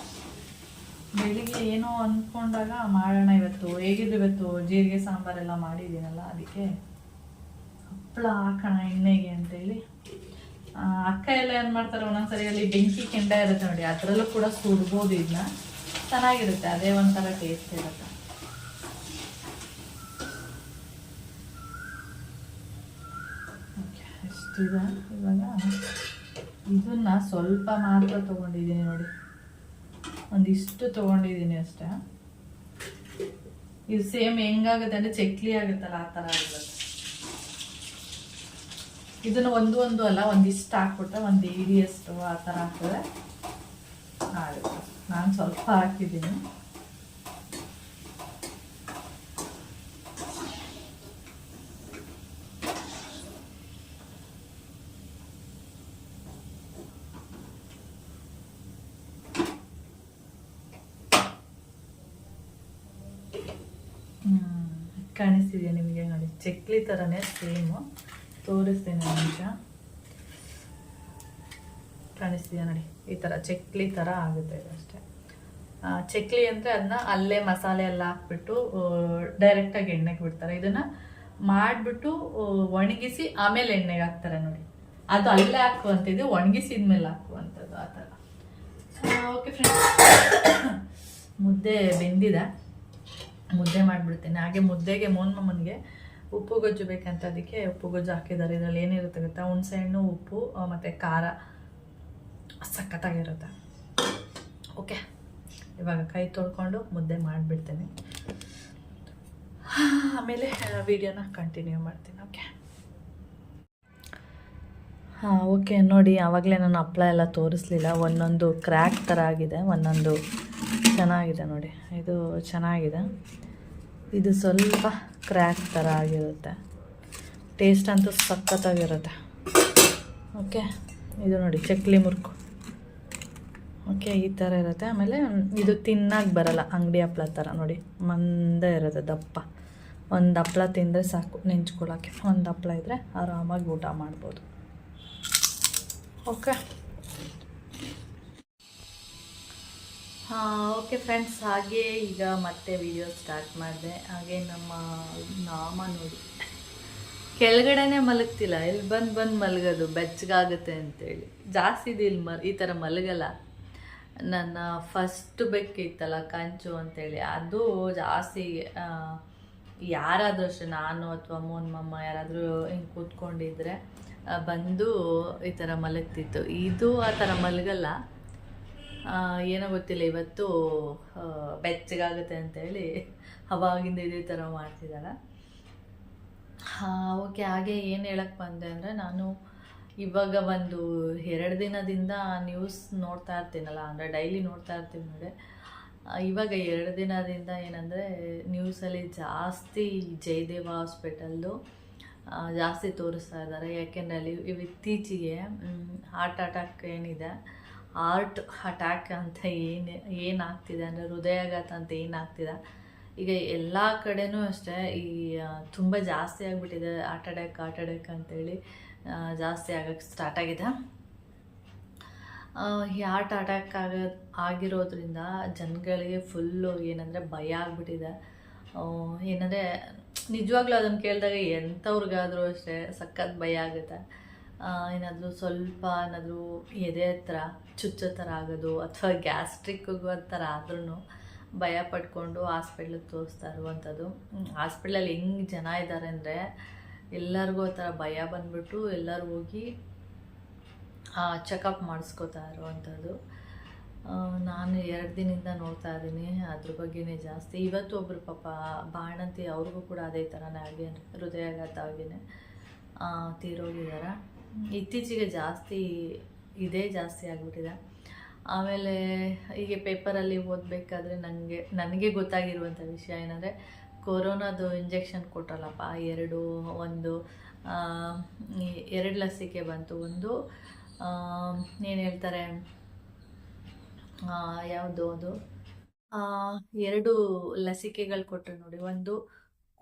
ಬೆಳಿಗ್ಗೆ ಏನೋ ಅಂದ್ಕೊಂಡಾಗ ಮಾಡೋಣ ಇವತ್ತು, ಹೇಗಿದ್ರು ಇವತ್ತು ಜೀರಿಗೆ ಸಾಂಬಾರೆಲ್ಲ ಮಾಡಿದ್ದೀನಲ್ಲ, ಅದಕ್ಕೆ ಹಪ್ಪಳ ಹಾಕೋಣ ಎಣ್ಣೆಗೆ ಅಂತೇಳಿ. ಅಕ್ಕ ಎಲ್ಲ ಏನು ಮಾಡ್ತಾರೆ, ಒಂದೊಂದ್ಸರಿ ಅಲ್ಲಿ ಬೆಂಕಿ ಕೆಂಡ ಇರುತ್ತೆ ನೋಡಿ, ಅದರಲ್ಲೂ ಕೂಡ ಸುಡ್ಬೋದು ಇದನ್ನ. ಚೆನ್ನಾಗಿರುತ್ತೆ, ಅದೇ ಒಂಥರ ಟೇಸ್ಟ್ ಇರುತ್ತೆ. ಇವಾಗ ಇದನ್ನ ಸ್ವಲ್ಪ ಮಾತ್ರ ತೊಗೊಂಡಿದ್ದೀನಿ ನೋಡಿ. ಒಂದಿಷ್ಟು ತೊಗೊಂಡಿದ್ದೀನಿ ಅಷ್ಟೇ. ಇದು ಸೇಮ್ ಹೆಂಗಾಗುತ್ತೆ ಅಂದರೆ ಚಕ್ಲಿ ಆಗುತ್ತಲ್ಲ, ಆ ಥರ ಆಗುತ್ತೆ. ಇದನ್ನು ಒಂದು ಒಂದು ಅಲ್ಲ, ಒಂದಿಷ್ಟು ಹಾಕ್ಬಿಟ್ರೆ ಒಂದು ಇಡಿಯಷ್ಟು ಆ ಥರ ಆಗ್ತದೆ. ಆಗುತ್ತೆ. ನಾನು ಸ್ವಲ್ಪ ಹಾಕಿದ್ದೀನಿ. ಕಾಣಿಸ್ತಿದೆಯಾ ನಿಮಗೆ ನೋಡಿ? ಚಕ್ಲಿ ಥರನೇ ಸೇಮು. ತೋರಿಸ್ತೀನಿ ನಿಮಿಷ. ಕಾಣಿಸ್ತಿದೆಯಾ ನೋಡಿ. ಈ ಥರ ಚಕ್ಲಿ ಥರ ಆಗುತ್ತೆ ಇದು ಅಷ್ಟೇ. ಚಕ್ಲಿ ಅಂದರೆ ಅದನ್ನ ಅಲ್ಲೇ ಮಸಾಲೆ ಎಲ್ಲ ಹಾಕ್ಬಿಟ್ಟು ಡೈರೆಕ್ಟಾಗಿ ಎಣ್ಣೆಗೆ ಬಿಡ್ತಾರೆ. ಇದನ್ನು ಮಾಡಿಬಿಟ್ಟು ಒಣಗಿಸಿ ಆಮೇಲೆ ಎಣ್ಣೆಗೆ ಹಾಕ್ತಾರೆ ನೋಡಿ. ಅದು ಅಲ್ಲೇ ಹಾಕುವಂಥದ್ದು ಒಣಗಿಸಿದ ಮೇಲೆ ಹಾಕುವಂಥದ್ದು ಆ ಥರ ಓಕೆ ಫ್ರೆಂಡ್ಸ್ ಮುದ್ದೆ ಬೆಂದಿದೆ. ಮುದ್ದೆ ಮಾಡಿಬಿಡ್ತೀನಿ. ಹಾಗೆ ಮುದ್ದೆಗೆ ಮೋನ್ಮಮ್ಮನಿಗೆ ಉಪ್ಪು ಗೊಜ್ಜು ಬೇಕಂತ ಅದಕ್ಕೆ ಉಪ್ಪು ಗೊಜ್ಜು ಹಾಕಿದ್ದಾರೆ. ಇದರಲ್ಲಿ ಏನಿರುತ್ತೆ ಗೊತ್ತಾ? ಹುಣಸೆಹಣ್ಣು ಉಪ್ಪು ಮತ್ತೆ ಖಾರ. ಸಖತ್ತಾಗಿರುತ್ತೆ. ಓಕೆ, ಇವಾಗ ಕೈ ತೊಳ್ಕೊಂಡು ಮುದ್ದೆ ಮಾಡಿಬಿಡ್ತೇನೆ. ಆಮೇಲೆ ವಿಡಿಯೋನ ಕಂಟಿನ್ಯೂ ಮಾಡ್ತೀನಿ, ಓಕೆ? ಹಾಂ, ಓಕೆ, ನೋಡಿ, ಆವಾಗಲೇ ನಾನು ಹಪ್ಳ ಎಲ್ಲ ತೋರಿಸ್ಲಿಲ್ಲ. ಒಂದೊಂದು ಕ್ರ್ಯಾಕ್ ಥರ ಆಗಿದೆ, ಒಂದೊಂದು ಚೆನ್ನಾಗಿದೆ ನೋಡಿ. ಇದು ಚೆನ್ನಾಗಿದೆ. ಇದು ಸ್ವಲ್ಪ ಕ್ರ್ಯಾಕ್ ಥರ ಆಗಿರುತ್ತೆ. ಟೇಸ್ಟ್ ಅಂತೂ ಸಖತ್ತಾಗಿರುತ್ತೆ. ಓಕೆ, ಇದು ನೋಡಿ, ಚಕ್ಲಿ ಮುರ್ಕು. ಓಕೆ, ಈ ಥರ ಇರುತ್ತೆ. ಆಮೇಲೆ ಇದು ತಿನ್ನಕ್ಕೆ ಬರಲ್ಲ. ಅಂಗಡಿ ಹಪ್ಳ ಥರ ನೋಡಿ. ಮಂದ ಇರುತ್ತೆ ದಪ್ಪ. ಒಂದು ಹಪ್ಪಳ ತಿಂದರೆ ಸಾಕು ನೆಂಚ್ಕೊಳ್ಳೋಕ್ಕೆ ಒಂದು ಹಪ್ಳ ಇದ್ದರೆ ಆರಾಮಾಗಿ ಊಟ ಮಾಡ್ಬೋದು. ಓಕೆ. Okay friends. ಹಾಗೆ ಈಗ ಮತ್ತೆ ವಿಡಿಯೋ ಸ್ಟಾರ್ಟ್ ಮಾಡಿದೆ. ಹಾಗೆ ನಮ್ಮ ನಾಮ ನೋಡಿ. ಕೆಳಗಡೆನೆ ಮಲಗ್ತಿಲ್ಲ. ಇಲ್ಲಿ ಬಂದು ಬಂದು ಮಲಗೋದು. ಬೆಚ್ಚಗಾಗುತ್ತೆ ಅಂತೇಳಿ. ಜಾಸ್ತಿ ಇದು ಇಲ್ಲಿ ಮ ಈ ಥರ ಮಲಗಲ್ಲ. ನನ್ನ ಫಸ್ಟ್ ಬೆಕ್ಕಿತ್ತಲ್ಲ ಕಂಚು ಅಂತೇಳಿ, ಅದು ಜಾಸ್ತಿ ಯಾರಾದರೂ ಅಷ್ಟೇ ನಾನು ಅಥವಾ ಮೋನ್ ಮಮ್ಮ ಯಾರಾದರೂ ಹಿಂಗೆ ಕೂತ್ಕೊಂಡಿದ್ರೆ ಬಂದು ಈ ಥರ ಮಲಗ್ತಿತ್ತು. ಇದು ಆ ಥರ ಮಲಗಲ್ಲ. ಏನೋ ಗೊತ್ತಿಲ್ಲ, ಇವತ್ತು ಬೆಚ್ಚಗಾಗುತ್ತೆ ಅಂತೇಳಿ ಅವಾಗಿಂದ ಇದೇ ಥರ ಮಾಡ್ತಿದ್ದಾಳೆ ಓಕೆ, ಹಾಗೆ ಏನು ಹೇಳಕ್ಕೆ ಬಂದೆ ಅಂದರೆ ನಾನು ಇವಾಗ ಒಂದು ಎರಡು ದಿನದಿಂದ ನ್ಯೂಸ್ ನೋಡ್ತಾ ಇರ್ತೀನಲ್ಲ, ಅಂದರೆ ಡೈಲಿ ನೋಡ್ತಾ ಇರ್ತೀನಿ ನೋಡಿ. ಇವಾಗ ಎರಡು ದಿನದಿಂದ ಏನಂದರೆ ನ್ಯೂಸಲ್ಲಿ ಜಾಸ್ತಿ ಜಯದೇವ ಹಾಸ್ಪಿಟಲ್ದು ಜಾಸ್ತಿ ತೋರಿಸ್ತಾ ಇದ್ದಾರೆ. ಯಾಕೆಂದರೆ ಅಲ್ಲಿ ಇತ್ತೀಚೆಗೆ ಹಾರ್ಟ್ ಅಟ್ಯಾಕ್ ಏನಿದೆ ಹಾರ್ಟ್ ಅಟ್ಯಾಕ್ ಅಂತ ಏನು, ಏನಾಗ್ತಿದೆ, ಅಂದರೆ ಹೃದಯಾಘಾತ ಅಂತ ಏನಾಗ್ತಿದೆ, ಈಗ ಎಲ್ಲ ಕಡೆನೂ ಅಷ್ಟೇ ಈ ತುಂಬ ಜಾಸ್ತಿ ಆಗಿಬಿಟ್ಟಿದೆ ಹಾರ್ಟ್ ಅಟ್ಯಾಕ್ ಆಟ ಅಟ್ಯಾಕ್ ಅಂತೇಳಿ. ಜಾಸ್ತಿ ಆಗೋಕ್ಕೆ ಸ್ಟಾರ್ಟ್ ಆಗಿದೆ. ಈ ಹಾರ್ಟ್ ಅಟ್ಯಾಕ್ ಆಗ, ಆಗಿರೋದ್ರಿಂದ ಜನಗಳಿಗೆ ಫುಲ್ಲು ಏನಂದರೆ ಭಯ ಆಗಿಬಿಟ್ಟಿದೆ. ಏನಂದರೆ ನಿಜವಾಗ್ಲೂ ಅದನ್ನು ಕೇಳಿದಾಗ ಎಂಥವ್ರಿಗಾದರೂ ಅಷ್ಟೇ ಸಖತ್ ಭಯ ಆಗುತ್ತೆ. ಏನಾದರೂ ಸ್ವಲ್ಪ ಏನಾದರೂ ಎದೆ ಹತ್ರ ಚುಚ್ಚೋ ಥರ ಆಗೋದು ಅಥವಾ ಗ್ಯಾಸ್ಟ್ರಿಕ್ ಥರ ಆದ್ರೂ ಭಯ ಪಡ್ಕೊಂಡು ಹಾಸ್ಪಿಟ್ಲಿಗೆ ತೋರಿಸ್ತಾ ಇರುವಂಥದ್ದು. ಹಾಸ್ಪಿಟ್ಲಲ್ಲಿ ಹೆಂಗೆ ಜನ ಇದ್ದಾರೆ ಅಂದರೆ ಎಲ್ಲರಿಗೂ ಆ ಥರ ಭಯ ಬಂದ್ಬಿಟ್ಟು ಎಲ್ಲರೂ ಹೋಗಿ ಚೆಕಪ್ ಮಾಡಿಸ್ಕೋತಾ ಇರೋವಂಥದ್ದು ನಾನು ಎರಡು ದಿನದಿಂದ ನೋಡ್ತಾ ಇದ್ದೀನಿ, ಅದ್ರ ಬಗ್ಗೆನೇ ಜಾಸ್ತಿ. ಇವತ್ತು ಒಬ್ಬರು ಪಾಪ ಬಾಣಂತಿ ಅವ್ರಿಗೂ ಕೂಡ ಅದೇ ಥರನೇ ಆಗಿ ಹೃದಯಾಘಾತ ಆಗಿನೇ ತೀರೋಗಿದ್ದಾರೆ. ಇತ್ತೀಚೆಗೆ ಜಾಸ್ತಿ ಇದೇ ಜಾಸ್ತಿ ಆಗಿಬಿಟ್ಟಿದೆ. ಆಮೇಲೆ ಹೀಗೆ ಪೇಪರಲ್ಲಿ ಓದಬೇಕಾದ್ರೆ ನನಗೆ ನನಗೆ ಗೊತ್ತಾಗಿರುವಂಥ ವಿಷಯ ಏನಂದರೆ ಕೊರೋನಾದು ಇಂಜೆಕ್ಷನ್ ಕೊಟ್ಟಲ್ಲಪ್ಪ ಎರಡು, ಒಂದು ಎರಡು ಲಸಿಕೆ ಬಂತು. ಒಂದು ಏನು ಹೇಳ್ತಾರೆ ಯಾವುದು ಅದು? ಎರಡು ಲಸಿಕೆಗಳು ಕೊಟ್ಟರು ನೋಡಿ. ಒಂದು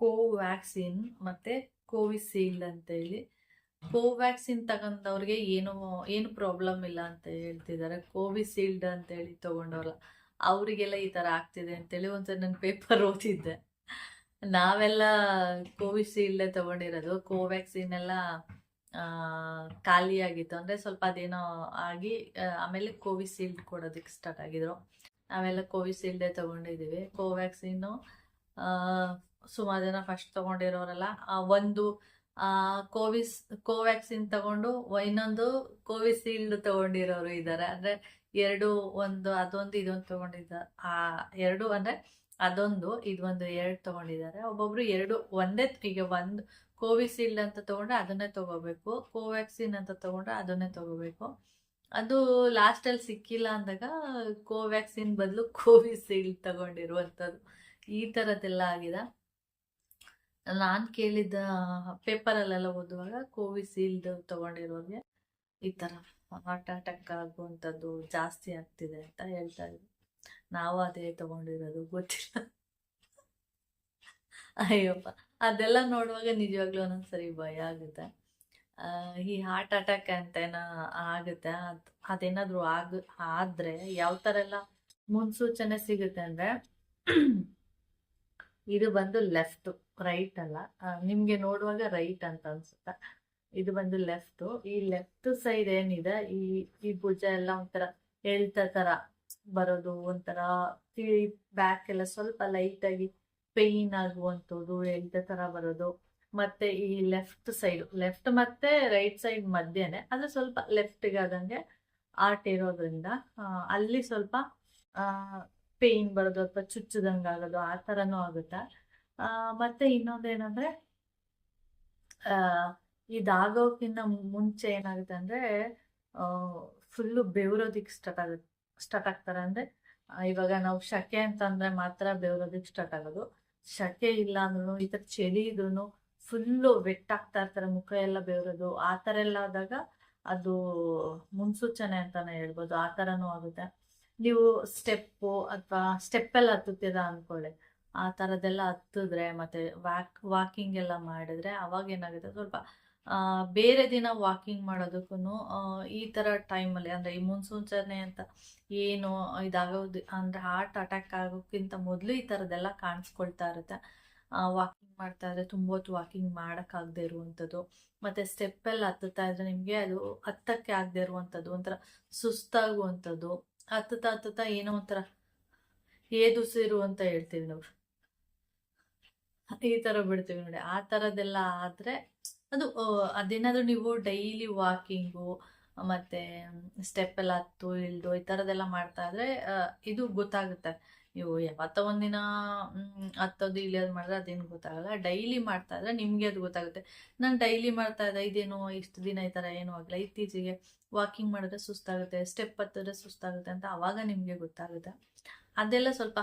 ಕೋವ್ಯಾಕ್ಸಿನ್ ಮತ್ತು ಕೋವಿಶೀಲ್ಡ್ ಅಂತೇಳಿ. ಕೋವ್ಯಾಕ್ಸಿನ್ ತಗೊಂಡವ್ರಿಗೆ ಏನು ಏನು ಪ್ರಾಬ್ಲಮ್ ಇಲ್ಲ ಅಂತ ಹೇಳ್ತಿದ್ದಾರೆ. ಕೋವಿಶೀಲ್ಡ್ ಅಂತೇಳಿ ತೊಗೊಂಡವ್ರಲ್ಲ, ಅವರಿಗೆಲ್ಲ ಈ ಥರ ಆಗ್ತಿದೆ ಅಂತೇಳಿ ಒಂದ್ಸರಿ ನಾನು ಪೇಪರ್ ಓದಿದ್ದೆ. ನಾವೆಲ್ಲ ಕೋವಿಶೀಲ್ಡ್ ತಗೊಂಡಿರೋದು. ಕೋವ್ಯಾಕ್ಸಿನ್ ಎಲ್ಲ ಆ, ಖಾಲಿಯಾಗಿತ್ತು. ಅಂದರೆ ಸ್ವಲ್ಪ ಅದೇನೋ ಆಗಿ ಆಮೇಲೆ ಕೋವಿಶೀಲ್ಡ್ ಕೊಡೋದಕ್ಕೆ ಸ್ಟಾರ್ಟ್ ಆಗಿದ್ರು. ನಾವೆಲ್ಲ ಕೋವಿಶೀಲ್ಡೇ ತೊಗೊಂಡಿದ್ದೀವಿ. ಕೋವ್ಯಾಕ್ಸಿನ್ನು ಸುಮಾರು ಜನ ಫಸ್ಟ್ ತೊಗೊಂಡಿರೋರೆಲ್ಲ ಒಂದು ಕೋವಿಸ್ ಕೋವ್ಯಾಕ್ಸಿನ್ ತಗೊಂಡು ಇನ್ನೊಂದು ಕೋವಿಶೀಲ್ಡ್ ತಗೊಂಡಿರೋರು ಇದ್ದಾರೆ. ಅಂದರೆ ಎರಡು ಒಂದು ಅದೊಂದು ಇದೊಂದು ತಗೊಂಡಿದ್ದ ಆ ಎರಡು ಅಂದರೆ ಅದೊಂದು ಇದೊಂದು ಎರಡು ತಗೊಂಡಿದ್ದಾರೆ. ಒಬ್ಬೊಬ್ರು ಎರಡು ಒಂದೇ ಈಗ ಒಂದು ಕೋವಿಶೀಲ್ಡ್ ಅಂತ ತಗೊಂಡ್ರೆ ಅದನ್ನೇ ತಗೋಬೇಕು. ಕೋವ್ಯಾಕ್ಸಿನ್ ಅಂತ ತಗೊಂಡ್ರೆ ಅದನ್ನೇ ತಗೋಬೇಕು. ಅದು ಲಾಸ್ಟಲ್ಲಿ ಸಿಕ್ಕಿಲ್ಲ ಅಂದಾಗ ಕೋವ್ಯಾಕ್ಸಿನ್ ಬದಲು ಕೋವಿಶೀಲ್ಡ್ ತಗೊಂಡಿರುವಂಥದ್ದು. ಈ ಥರದ್ದೆಲ್ಲ ಆಗಿದೆ. ನಾನು ಕೇಳಿದ್ದ ಪೇಪರಲ್ಲೆಲ್ಲ ಓದುವಾಗ ಕೋವಿಶೀಲ್ಡ್ ತಗೊಂಡಿರೋರಿಗೆ ಈ ಥರ ಹಾರ್ಟ್ ಅಟ್ಯಾಕ್ ಆಗುವಂಥದ್ದು ಜಾಸ್ತಿ ಆಗ್ತಿದೆ ಅಂತ ಹೇಳ್ತಾ ಇದ್ರು. ನಾವು ಅದೇ ತಗೊಂಡಿರೋದು, ಗೊತ್ತಿಲ್ಲ. ಅಯ್ಯಪ್ಪ, ಅದೆಲ್ಲ ನೋಡುವಾಗ ನಿಜವಾಗ್ಲೂ ಒಂದೊಂದ್ಸರಿ ಭಯ ಆಗುತ್ತೆ. ಈ ಹಾರ್ಟ್ ಅಟ್ಯಾಕ್ ಅಂತ ಏನೋ ಆಗುತ್ತೆ. ಅದು, ಅದೇನಾದರೂ ಆಗ, ಆದರೆ ಯಾವ ಥರ ಎಲ್ಲ ಮುನ್ಸೂಚನೆ ಸಿಗುತ್ತೆ ಅಂದರೆ, ಇದು ಬಂದು ಲೆಫ್ಟು ರೈಟ್ ಅಲ್ಲ. ನಿಮಗೆ ನೋಡುವಾಗ ರೈಟ್ ಅಂತ ಅನ್ಸುತ್ತೆ. ಇದು ಬಂದು ಲೆಫ್ಟು ಈ ಲೆಫ್ಟ್ ಸೈಡ್ ಏನಿದೆ, ಈ ಈ ಭುಜ ಎಲ್ಲ ಒಂಥರ ಎಳ್ತ ಥರ ಬರೋದು ಒಂಥರ ಬ್ಯಾಕ್ ಎಲ್ಲ ಸ್ವಲ್ಪ ಲೈಟಾಗಿ ಪೇಯ್ನ್ ಆಗುವಂಥದ್ದು ಎಳ್ತ ಥರ ಬರೋದು. ಮತ್ತೆ ಈ ಲೆಫ್ಟ್ ಸೈಡ್ ಲೆಫ್ಟ್ ಮತ್ತೆ ರೈಟ್ ಸೈಡ್ ಮಧ್ಯೆನೆ ಅದು ಸ್ವಲ್ಪ ಲೆಫ್ಟ್ಗೆ ಆದಂಗೆ ಆರ್ಟ್ ಇರೋದ್ರಿಂದ ಅಲ್ಲಿ ಸ್ವಲ್ಪ ಪೇಯ್ನ್ ಬರೋದು ಅಥವಾ ಚುಚ್ಚದಂಗೆ ಆಗೋದು ಆ ಥರನೂ ಆಗುತ್ತೆ. ಮತ್ತೆ ಇನ್ನೊಂದೇನಂದ್ರೆ ಇದಾಗೋಕ್ಕಿಂತ ಮುಂಚೆ ಏನಾಗುತ್ತೆ ಅಂದ್ರೆ ಫುಲ್ಲು ಬೆವರೋದಿಕ್ ಸ್ಟಾರ್ಟ್ ಆಗುತ್ತೆ. ಸ್ಟಾರ್ಟ್ ಆಗ್ತಾರೆ ಅಂದ್ರೆ ಇವಾಗ ನಾವು ಶಕೆ ಅಂತಂದ್ರೆ ಮಾತ್ರ ಬೆವರೋದಕ್ಕೆ ಸ್ಟಾರ್ಟ್ ಆಗೋದು. ಶಕೆ ಇಲ್ಲ ಅಂದ್ರೂ ಈ ಥರ ಚಳಿ ಇದ್ರೂ ಫುಲ್ಲು ಆಗ್ತಾ ಇರ್ತಾರೆ, ಮುಖ ಎಲ್ಲ ಬೆವರೋದು. ಆ ಥರ ಎಲ್ಲ ಆದಾಗ ಅದು ಮುನ್ಸೂಚನೆ ಅಂತಾನೆ ಹೇಳ್ಬೋದು, ಆ ಥರನೂ ಆಗುತ್ತೆ. ನೀವು ಸ್ಟೆಪ್ಪು ಅಥವಾ ಸ್ಟೆಪ್ ಎಲ್ಲ ಹತ್ತುತ್ತಿದ ಅನ್ಕೊಳ್ಳಿ. ಆ ಥರದ್ದೆಲ್ಲ ಹತ್ತಿದ್ರೆ ಮತ್ತೆ ವಾಕ್ ವಾಕಿಂಗ್ ಎಲ್ಲ ಮಾಡಿದ್ರೆ ಅವಾಗ ಏನಾಗುತ್ತೆ? ಸ್ವಲ್ಪ ಬೇರೆ ದಿನ ವಾಕಿಂಗ್ ಮಾಡೋದಕ್ಕೂ ಈ ಥರ ಟೈಮಲ್ಲಿ ಅಂದರೆ ಈ ಮುನ್ಸೂಚನೆ ಅಂತ ಏನು ಇದಾಗೋದು, ಅಂದರೆ ಹಾರ್ಟ್ ಅಟ್ಯಾಕ್ ಆಗೋಕ್ಕಿಂತ ಮೊದಲು ಈ ಥರದ್ದೆಲ್ಲ ಕಾಣಿಸ್ಕೊಳ್ತಾ ಇರುತ್ತೆ. ವಾಕಿಂಗ್ ಮಾಡ್ತಾ ಇದ್ರೆ ತುಂಬ ಹೊತ್ತು ವಾಕಿಂಗ್ ಮಾಡೋಕ್ಕಾಗದೇ ಇರುವಂಥದ್ದು ಮತ್ತು ಸ್ಟೆಪ್ಪೆಲ್ಲ ಹತ್ತುತ್ತಾ ಇದ್ರೆ ನಿಮಗೆ ಅದು ಹತ್ತಕ್ಕೆ ಆಗದೆ ಇರುವಂಥದ್ದು ಒಂಥರ ಸುಸ್ತಾಗುವಂಥದ್ದು ಹತ್ತುತ್ತಾ ಹತ್ತುತ್ತಾ ಏನೋ ಒಂಥರ ಏದುಸಿರು ಅಂತ ಹೇಳ್ತೀವಿ ನಾವು ಈ ಥರ ಬಿಡ್ತೀವಿ ನೋಡಿ, ಆ ಥರದ್ದೆಲ್ಲ ಆದರೆ ಅದು ಅದೇನಾದರೂ ನೀವು ಡೈಲಿ ವಾಕಿಂಗು ಮತ್ತು ಸ್ಟೆಪ್ ಎಲ್ಲ ಹತ್ತು, ಇಳ್ದು ಈ ಥರದ್ದೆಲ್ಲ ಮಾಡ್ತಾ ಇದ್ರೆ ಇದು ಗೊತ್ತಾಗುತ್ತೆ. ನೀವು ಯಾವತ್ತ ಒಂದಿನ ಹತ್ತೋದು, ಇಳಿಯೋದು ಮಾಡಿದ್ರೆ ಅದೇನು ಗೊತ್ತಾಗಲ್ಲ. ಡೈಲಿ ಮಾಡ್ತಾ ಇದ್ರೆ ನಿಮಗೆ ಅದು ಗೊತ್ತಾಗುತ್ತೆ. ನಾನು ಡೈಲಿ ಮಾಡ್ತಾ ಇದ್ದೆ, ಇದೇನು ಇಷ್ಟು ದಿನ ಈ ಥರ ಏನೂ ಆಗಿಲ್ಲ ಇತ್ತೀಚೆಗೆ ವಾಕಿಂಗ್ ಮಾಡಿದ್ರೆ ಸುಸ್ತಾಗುತ್ತೆ ಸ್ಟೆಪ್ ಹತ್ತಿದ್ರೆ ಸುಸ್ತಾಗುತ್ತೆ ಅಂತ ಆವಾಗ ನಿಮಗೆ ಗೊತ್ತಾಗುತ್ತೆ. ಅದೆಲ್ಲ ಸ್ವಲ್ಪ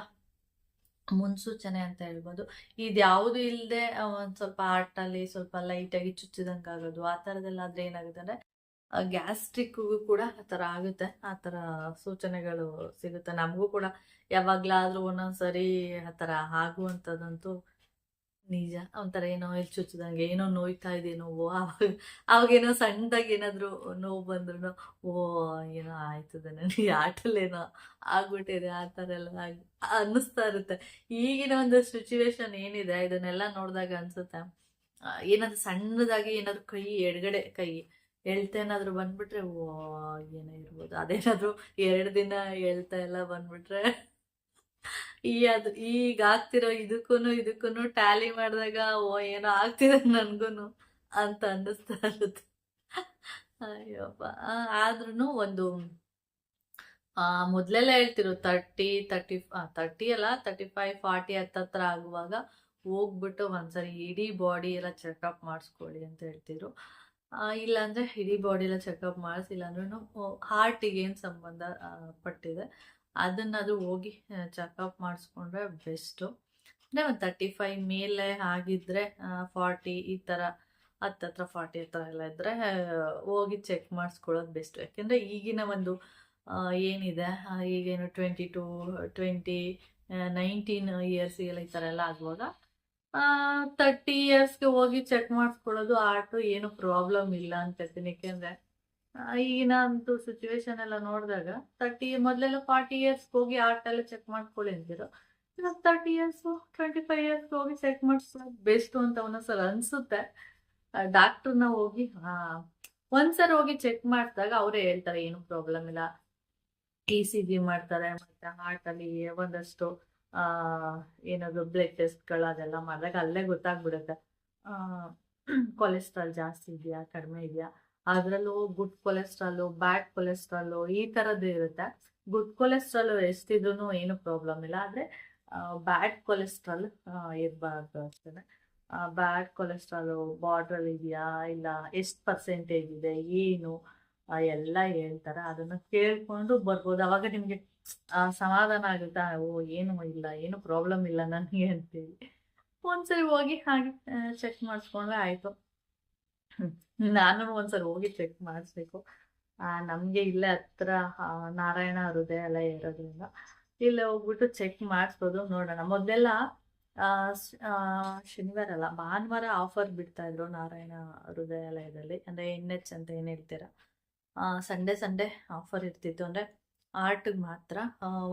ಮುನ್ಸೂಚನೆ ಅಂತ ಹೇಳ್ಬೋದು. ಇದ್ಯಾವುದು ಇಲ್ಲದೆ ಒಂದು ಸ್ವಲ್ಪ ಆರ್ಟಲ್ಲಿ ಸ್ವಲ್ಪ ಲೈಟಾಗಿ ಚುಚ್ಚಿದಂಗೆ ಆಗೋದು ಆ ಥರದ್ದೆಲ್ಲ ಆದರೆ ಏನಾಗುತ್ತೆ ಅಂದರೆ ಗ್ಯಾಸ್ಟ್ರಿಕ್ಗೂ ಕೂಡ ಆ ಥರ ಆಗುತ್ತೆ. ಆ ಥರ ಸೂಚನೆಗಳು ಸಿಗುತ್ತೆ. ನಮಗೂ ಕೂಡ ಯಾವಾಗಲಾದರೂ ಒಂದೊಂದು ಸರಿ ಆ ಥರ ಆಗುವಂಥದ್ದಂತೂ ನಿಜ. ಒಂಥರ ಏನೋ ಎಲ್ಲಿ ಚುಚ್ಚದಂಗೆ ಏನೋ ನೋಯ್ತಾ ಇದೆ ನೋವು. ಆವಾಗ ಅವಾಗೇನೋ ಸಣ್ಣದಾಗಿ ಏನಾದರೂ ನೋವು ಬಂದ್ರು ಓ, ಏನೋ ಆಯ್ತದೆ ನನಗೆ ಆಟಲ್ಲೇನೋ ಆಗ್ಬಿಟ್ಟಿದೆ, ಆ ಥರ ಎಲ್ಲ ಆಗಿ, ಅನ್ನಿಸ್ತಾ ಇರುತ್ತೆ. ಈಗಿನ ಒಂದು ಸಿಚುವೇಶನ್ ಏನಿದೆ, ಇದನ್ನೆಲ್ಲ ನೋಡಿದಾಗ ಅನ್ಸುತ್ತೆ ಏನಾದರೂ ಸಣ್ಣದಾಗಿ ಏನಾದರೂ ಕೈ ಎಡಗಡೆ, ಕೈ ಏನಾದ್ರು ಬಂದ್ಬಿಟ್ರೆ, ಓ, ಏನೋ ಇರ್ಬೋದು. ಅದೇನಾದ್ರು ಎರಡು ದಿನ ಎಳ್ತಾ ಎಲ್ಲ ಬಂದ್ಬಿಟ್ರೆ ಈ ಅದು ಈಗ ಆಗ್ತಿರೋ ಇದಕ್ಕೂ ಇದಕ್ಕೂ ಟ್ಯಾಲಿ ಮಾಡಿದಾಗ ಓ ಏನೋ ಆಗ್ತಿದೆ ನನಗೂ ಅಂತ ಅನ್ನಿಸ್ತಾ ಇರುತ್ತೆ. ಅಯ್ಯೋಪ್ಪ. ಆದ್ರೂ ಒಂದು ಆ ಮೊದಲೆಲ್ಲ ಹೇಳ್ತಿರು ತರ್ಟಿ ತರ್ಟಿ ತರ್ಟಿ ಅಲ್ಲ ತರ್ಟಿ ಫೈವ್ ಫಾರ್ಟಿ ಹತ್ತತ್ರ ಆಗುವಾಗ ಹೋಗ್ಬಿಟ್ಟು ಒಂದ್ಸರಿ ಇಡೀ ಬಾಡಿ ಎಲ್ಲ ಚೆಕಪ್ ಮಾಡಿಸ್ಕೊಳ್ಳಿ ಅಂತ ಹೇಳ್ತಿದ್ರು. ಇಲ್ಲಾಂದ್ರೆ ಇಡೀ ಬಾಡಿ ಎಲ್ಲ ಚೆಕಪ್ ಮಾಡಿಸಿಲ್ಲ ಅಂದ್ರೂ ಹಾರ್ಟಿಗೆ ಏನು ಸಂಬಂಧ ಆ, ಅದನ್ನಾದ್ರೂ ಹೋಗಿ ಚೆಕಪ್ ಮಾಡಿಸ್ಕೊಂಡ್ರೆ ಬೆಸ್ಟು ಅಂದರೆ ಒಂದು ತರ್ಟಿ ಫೈವ್ ಮೇಲೆ ಆಗಿದ್ದರೆ ಫಾರ್ಟಿ ಈ ಥರ ಹತ್ತತ್ರ ಫಾರ್ಟಿ ಹತ್ರ ಎಲ್ಲ ಇದ್ದರೆ ಹೋಗಿ ಚೆಕ್ ಮಾಡಿಸ್ಕೊಳ್ಳೋದು ಬೆಸ್ಟ್ ಯಾಕೆಂದರೆ ಈಗಿನ ಒಂದು ಏನಿದೆ ಈಗೇನು ಟ್ವೆಂಟಿ ಟು ಟ್ವೆಂಟಿ ನೈನ್ಟೀನ್ ಇಯರ್ಸಿಗೆಲ್ಲ ಈ ಥರ ಎಲ್ಲ ಆಗುವಾಗ ತರ್ಟಿ ಇಯರ್ಸ್ಗೆ ಹೋಗಿ ಚೆಕ್ ಮಾಡಿಸ್ಕೊಳ್ಳೋದು ಆಟು ಏನು ಪ್ರಾಬ್ಲಮ್ ಇಲ್ಲ ಅಂತ ಹೇಳ್ತೀನಿ. ಯಾಕೆಂದರೆ ಈಗಿನ ಅಂತೂ ಸಿಚುವೇಶನ್ ಎಲ್ಲ ನೋಡಿದಾಗ ತರ್ಟಿ ಮೊದಲೆಲ್ಲ ಫಾರ್ಟಿ ಇಯರ್ಸ್ ಹೋಗಿ ಆರ್ಟ್ ಎಲ್ಲ ಚೆಕ್ ಮಾಡ್ಕೊಳ್ಳಿ ಅಂತಿರೋ ಇವಾಗ thirty years twenty five years ಹೋಗಿ ಚೆಕ್ ಮಾಡಿಸ್ಕೊಳ್ಳೋದು ಬೆಸ್ಟ್ ಅಂತ ಒಂದೊಂದ್ಸಲ ಅನ್ಸುತ್ತೆ. ಡಾಕ್ಟರ್ನ ಹೋಗಿ ಒಂದ್ಸರಿ ಹೋಗಿ ಚೆಕ್ ಮಾಡಿದಾಗ ಅವರೇ ಹೇಳ್ತಾರೆ, ಏನು ಪ್ರಾಬ್ಲಮ್ ಇಲ್ಲ. ಇ ಸಿ ಜಿ ಮಾಡ್ತಾರೆ, ಮತ್ತೆ ಹಾರ್ಟ್ ಅಲ್ಲಿ ಒಂದಷ್ಟು, ಆ, ಏನಾದ್ರು ಬ್ಲಡ್ ಟೆಸ್ಟ್ಗಳು ಅದೆಲ್ಲ ಮಾಡಿದಾಗ ಅಲ್ಲೇ ಗೊತ್ತಾಗ್ಬಿಡುತ್ತೆ. ಕೊಲೆಸ್ಟ್ರಾಲ್ ಜಾಸ್ತಿ ಇದೆಯಾ, ಕಡಿಮೆ ಇದೆಯಾ? ಅದರಲ್ಲೂ ಗುಡ್ ಕೊಲೆಸ್ಟ್ರಾಲು ಬ್ಯಾಡ್ ಕೊಲೆಸ್ಟ್ರಾಲು ಈ ಥರದ್ದು ಇರುತ್ತೆ. ಗುಡ್ ಕೊಲೆಸ್ಟ್ರಾಲು ಎಷ್ಟಿದ್ರು ಏನು ಪ್ರಾಬ್ಲಮ್ ಇಲ್ಲ. ಆದರೆ ಬ್ಯಾಡ್ ಕೊಲೆಸ್ಟ್ರಾಲ್ ಇರಬಾರ್ದು ಅಷ್ಟೇ ಬ್ಯಾಡ್ ಕೊಲೆಸ್ಟ್ರಾಲು ಬಾರ್ಡ್ರಲ್ಲಿ ಇದೆಯಾ ಇಲ್ಲ, ಎಷ್ಟು ಪರ್ಸೆಂಟೇಜ್ ಇದೆ, ಏನು ಎಲ್ಲ ಹೇಳ್ತಾರೆ. ಅದನ್ನು ಕೇಳ್ಕೊಂಡು ಬರ್ಬೋದು. ಅವಾಗ ನಿಮಗೆ ಸಮಾಧಾನ ಆಗುತ್ತೆ, ಓ, ಏನು ಇಲ್ಲ, ಏನು ಪ್ರಾಬ್ಲಮ್ ಇಲ್ಲ ನನಗೆ ಅಂತೇಳಿ ಒಂದ್ಸರಿ ಹೋಗಿ ಹಾಗೆ ಚೆಕ್ ಮಾಡಿಸ್ಕೊಂಡ್ರೆ ಆಯಿತು. ನಾನು ಒಂದ್ಸಲ ಹೋಗಿ ಚೆಕ್ ಮಾಡಿಸ್ಬೇಕು. ನಮಗೆ ಇಲ್ಲೇ ಹತ್ರ ನಾರಾಯಣ ಹೃದಯ ಎಲ್ಲ ಇರೋದ್ರಿಂದ. ಇಲ್ಲೇ ಹೋಗ್ಬಿಟ್ಟು ಚೆಕ್ ಮಾಡಿಸ್ಬೋದು, ನೋಡೋಣ. ಮೊದಲೆಲ್ಲ ಶನಿವಾರ ಅಲ್ಲ, ಭಾನುವಾರ ಆಫರ್ ಬಿಡ್ತಾ ಇದ್ರು ನಾರಾಯಣ ಹೃದಯಾಲಯದಲ್ಲಿ. ಅಂದರೆ ಎನ್ ಎಚ್ ಅಂತ ಏನು ಹೇಳ್ತೀರಾ? ಸಂಡೇ ಸಂಡೇ ಆಫರ್ ಇರ್ತಿತ್ತು. ಅಂದರೆ ಆರ್ಟಿಗೆ ಮಾತ್ರ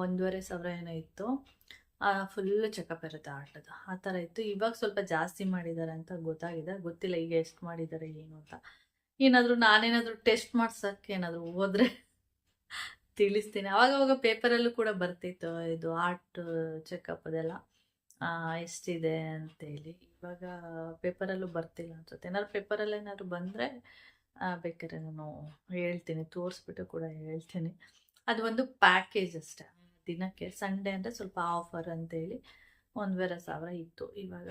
ಒಂದೂವರೆ ಸಾವಿರ ಏನೋ ಇತ್ತು. ಫುಲ್ ಚೆಕಪ್ ಇರುತ್ತೆ ಆಟದ ಆ ಥರ ಇತ್ತು. ಇವಾಗ ಸ್ವಲ್ಪ ಜಾಸ್ತಿ ಮಾಡಿದ್ದಾರೆ ಅಂತ ಗೊತ್ತಾಗಿದೆ. ಗೊತ್ತಿಲ್ಲ ಈಗ ಎಷ್ಟು ಮಾಡಿದ್ದಾರೆ ಏನು ಅಂತ. ಏನಾದರೂ ನಾನೇನಾದರೂ ಟೆಸ್ಟ್ ಮಾಡ್ಸೋಕ್ಕೆ ಏನಾದರೂ ಹೋದರೆ ತಿಳಿಸ್ತೀನಿ. ಅವಾಗವಾಗ ಅವಾಗ ಪೇಪರಲ್ಲೂ ಕೂಡ ಬರ್ತಿತ್ತು ಇದು ಆರ್ಟ್ ಚೆಕಪ್ ಅದೆಲ್ಲ. ಎಷ್ಟಿದೆ ಅಂತೇಳಿ. ಇವಾಗ ಪೇಪರಲ್ಲೂ ಬರ್ತಿಲ್ಲ ಅನ್ಸುತ್ತೆ. ಏನಾದ್ರು ಪೇಪರಲ್ಲಿ ಏನಾದ್ರು ಬಂದರೆ ಬೇಕಾದ್ರೆ ನಾನು ಹೇಳ್ತೀನಿ. ತೋರಿಸ್ಬಿಟ್ಟು ಕೂಡ ಹೇಳ್ತೀನಿ. ಅದು ಒಂದು ಪ್ಯಾಕೇಜ್ ಅಷ್ಟೇ. ದಿನಕ್ಕೆ ಸಂಡೇ ಅಂದರೆ ಸ್ವಲ್ಪ ಆಫರ್ ಅಂತೇಳಿ ಒಂದೂವರೆ ಸಾವಿರ ಇತ್ತು. ಇವಾಗ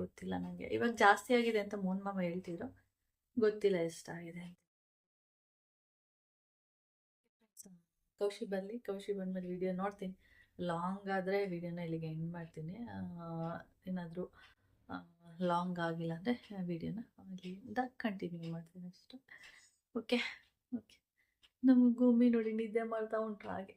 ಗೊತ್ತಿಲ್ಲ ನನಗೆ ಇವಾಗ ಜಾಸ್ತಿ ಆಗಿದೆ ಅಂತ ಮೂನ್ ಮಾಮ ಹೇಳ್ತಿದ್ರು. ಗೊತ್ತಿಲ್ಲ ಎಷ್ಟಾಗಿದೆ ಅಂತ. ಕೌಶಿ ಬರಲಿ. ಕೌಶಿ ಬಂದಮೇಲೆ ವಿಡಿಯೋ ನೋಡ್ತೀನಿ. ಲಾಂಗ್ ಆದರೆ ವಿಡಿಯೋನ ಇಲ್ಲಿಗೆ ಎಂಡ್ ಮಾಡ್ತೀನಿ. ಏನಾದರೂ ಲಾಂಗ್ ಆಗಿಲ್ಲ ಅಂದರೆ ವಿಡಿಯೋನ ಅಲ್ಲಿಂದ ಕಂಟಿನ್ಯೂ ಮಾಡ್ತೀನಿ ಅಷ್ಟು. ಓಕೆ ಓಕೆ ನಮ್ಮ ಗುಮ್ಮಿ ನೋಡಿ ನಿದ್ದೆ ಮಾಡ್ತಾ ಉಂಟು ಹಾಗೆ.